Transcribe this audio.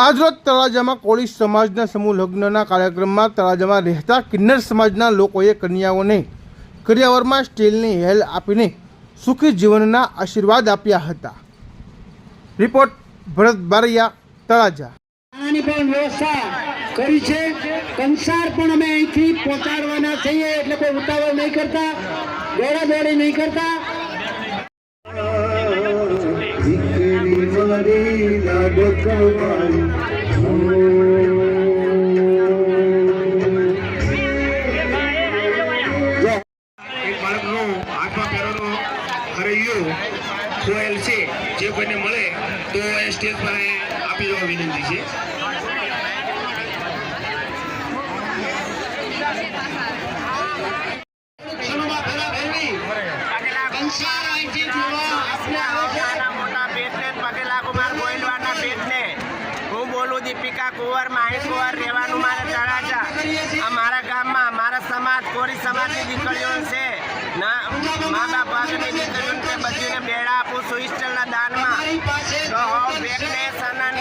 આજરોજ તળાજામાં કોળી સમાજના સમૂહ લગ્નના કાર્યક્રમમાં તળાજામાં રહેતા કિન્નર સમાજના લોકોએ કન્યાઓને કરિયાવરમાં સ્ટીલની હેલ આપીને સુખી જીવનના આશીર્વાદ આપ્યા હતા. રિપોર્ટ ભરત બારૈયા, તળાજા. પણ વ્યવસ્થા કરી છે. કંસાર પણ અમે અહીંથી પહોંચાડવાના છીએ, એટલે કોઈ ઉતાવળ નહીં કરતા દોડા દોડી નહીં કરતા. દીકરી મારી લાડકવાળી એક બાળકનો હાથમાં છે. જે કોઈને મળે તો એ સ્ટેજ પર આપી દેવા વિનંતી છે. કાકા કુંવર માહી કુંવર રહેવાનું મારે તળાજા. અમારા ગામમાં અમારા સમાજ, કોરી સમાજની દીકરીઓ છે. ના મા બાપ આગળની દીકરીઓને બધીને બેડા આપું સુઈસ્ટલના દાનમાં. કહો બેકને સનન